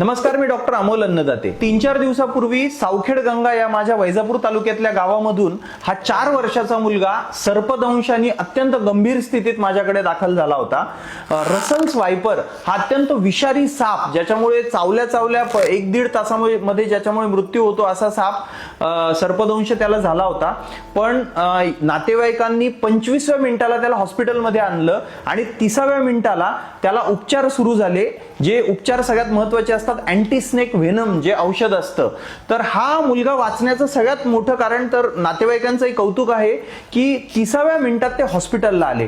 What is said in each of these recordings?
नमस्कार मी डॉक्टर अमोल अन्नदाते. तीन चार दिवसापूर्वी सावखेड गंगा या माझ्या वैजापूर तालुक्यातल्या गावामधून हा चार वर्षाचा मुलगा सर्पदंशाने अत्यंत गंभीर स्थितीत माझ्याकडे दाखल झाला होता. अ, रसल्स वायपर हा अत्यंत विषारी साप ज्याच्यामुळे चावल्या चावल्या एक दीड तासामध्ये मध्ये ज्याच्यामुळे मृत्यू होतो असा साप सर्पदंश त्याला झाला होता. पण नातेवाईकांनी पंचवीसव्या मिनिटाला त्याला हॉस्पिटलमध्ये आणलं आणि तिसाव्या मिनिटाला त्याला उपचार सुरू झाले जे उपचार सगळ्यात महत्त्वाचे असतात अँटी स्नेक व्हेनम जे औषध असतं. तर हा मुलगा वाचण्याचं सगळ्यात मोठं कारण तर नातेवाईकांचंही कौतुक आहे की तिसाव्या मिनिटात ते हॉस्पिटलला आले.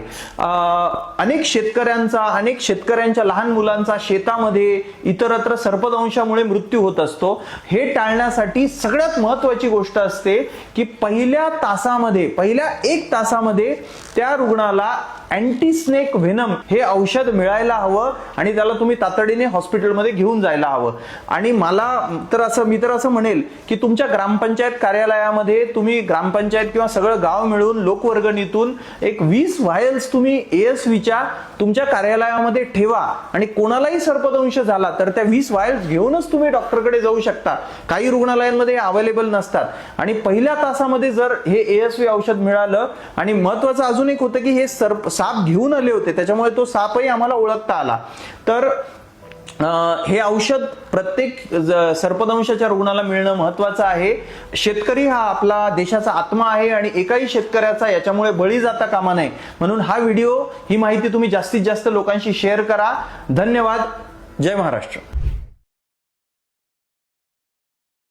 अनेक शेतकऱ्यांचा अनेक शेतकऱ्यांच्या लहान मुलांचा शेतामध्ये इतरत्र सर्पदंशामुळे मृत्यू होत असतो. हे टाळण्यासाठी सगळ्यात महत्वाची गोष्ट असते की पहिल्या तासामध्ये पहिल्या एक तासामध्ये त्या रुग्णाला अँटी स्नेक व्हेनम हे औषध मिळायला हवं आणि त्याला तुम्ही तातडीने हॉस्पिटलमध्ये घेऊन जायला हवं आणि मला तर असं मी तर असं म्हणेल की तुमच्या ग्रामपंचायत कार्यालयामध्ये तुम्ही ग्रामपंचायत किंवा सगळं गाव मिळून लोकवर्गणीतून एक वीस व्हायल्स तुम्ही एएसवीच्या तुमच्या कार्यालयामध्ये ठेवा. आणि कोणालाही सर्पदंश झाला तर त्या वीस व्हायल्स घेऊनच तुम्ही डॉक्टरकडे जाऊ शकता. काही रुग्णालयांमध्ये अवेलेबल नसतात. आणि पहिल्या तासामध्ये जर हे एएसवी औषध मिळालं आणि महत्वाचं अजून एक होतं की हे सर्प साप घेऊन आले होते. त्याच्यामुळे तो सापही आम्हाला ओळखता आला. तर हे औषध प्रत्येक ज- सर्पदंशाच्या रुग्णाला मिळणं महत्वाचं आहे. शेतकरी हा आपला देशाचा आत्मा आहे आणि एकाही शेतकऱ्याचा याच्यामुळे बळी जाता कामा नये. म्हणून हा व्हिडिओ ही माहिती तुम्ही जास्तीत जास्त लोकांशी शेअर करा. धन्यवाद. जय महाराष्ट्र.